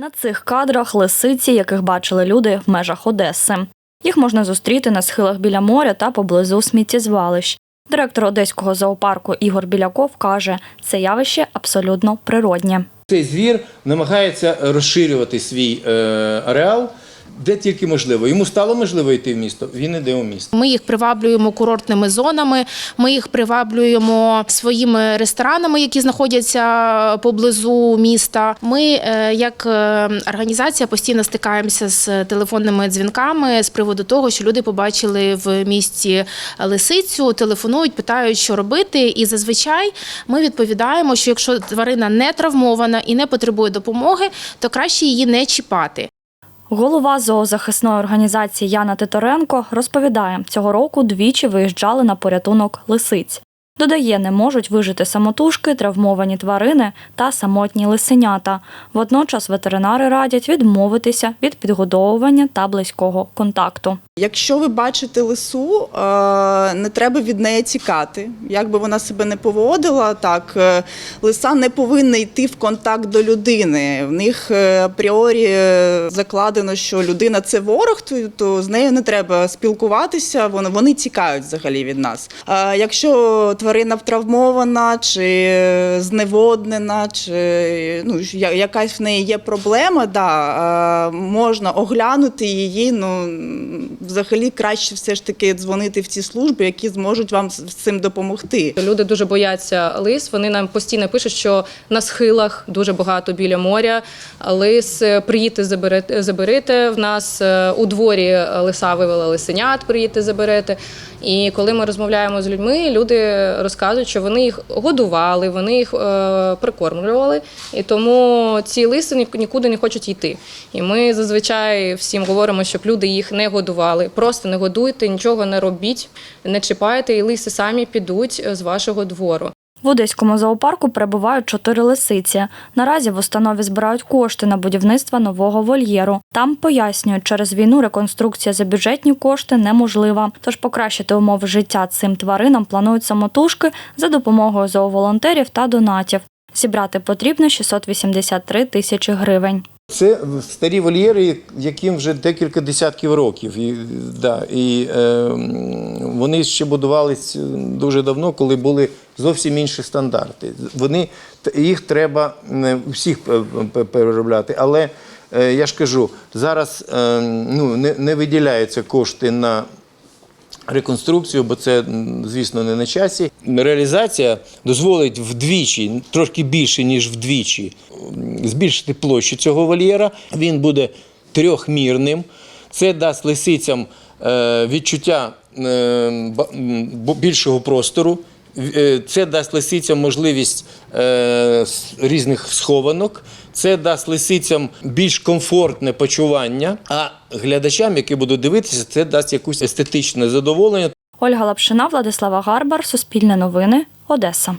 На цих кадрах лисиці, яких бачили люди в межах Одеси. Їх можна зустріти на схилах біля моря та поблизу сміттєзвалищ. Директор одеського зоопарку Ігор Біляков каже, це явище абсолютно природнє. Цей звір намагається розширювати свій е, ареал, де тільки можливо. Йому стало можливо йти в місто, він іде у місто. Ми їх приваблюємо курортними зонами. Ми їх приваблюємо своїми ресторанами, які знаходяться поблизу міста. Ми, е, як е, організація, постійно стикаємося з телефонними дзвінками з приводу того, що люди побачили в місті лисицю, телефонують, питають, що робити. І зазвичай ми відповідаємо, що якщо тварина не травмована і не потребує допомоги, то краще її не чіпати. Голова зоозахисної організації Яна Титоренко розповідає, цього року двічі виїжджали на порятунок лисиць. Додає, не можуть вижити самотужки, травмовані тварини та самотні лисенята. Водночас ветеринари радять відмовитися від підгодовування та близького контакту. Якщо ви бачите лису, е, не треба від неї тікати. Як би вона себе не поводила, так е, лиса не повинна йти в контакт до людини. В них е, апріорі закладено, що людина це ворог, то, з нею не треба спілкуватися. Вони, вони тікають взагалі від нас. Якщо тварина травмована чи зневоднена, чи ну якась в неї є проблема, да, можна оглянути її. Ну взагалі краще все ж таки дзвонити в ті служби, які зможуть вам з цим допомогти. Люди дуже бояться лис. Вони нам постійно пишуть, що на схилах дуже багато біля моря. Лис е, приїдьте, заберете, заберете. В нас е, у дворі лиса вивела лисенят, приїдьте, заберете. І коли ми розмовляємо з людьми, люди розказують, що вони їх годували, вони їх е, прикормлювали, і тому ці лиси ні- нікуди не хочуть йти. І ми зазвичай всім говоримо, щоб люди їх не годували. Просто не годуйте, нічого не робіть, не чіпайте, і лиси самі підуть е, з вашого двору. В Одеському зоопарку перебувають чотири лисиці. Наразі в установі збирають кошти на будівництво нового вольєру. Там пояснюють, через війну реконструкція за бюджетні кошти неможлива. Тож покращити умови життя цим тваринам планують самотужки за допомогою зооволонтерів та донатів. Зібрати потрібно 683 тисячі гривень. Це старі вольєри, яким вже декілька десятків років. І, да, і е, вони ще будувались дуже давно, коли були зовсім інші стандарти. Вони, їх треба не всіх переробляти. Але е, я ж кажу, зараз е, ну, не, не виділяються кошти на реконструкцію, бо це, звісно, не на часі. Реалізація дозволить вдвічі, трошки більше, ніж вдвічі, збільшити площу цього вольєра. Він буде трьохмірним. Це дасть лисицям е, відчуття е, більшого простору. Е, Це дасть лисицям можливість е, різних схованок. Це дасть лисицям більш комфортне почування. А глядачам, які будуть дивитися, це дасть якусь естетичне задоволення. Ольга Лапшина, Владислава Гарбар, Суспільне новини, Одеса.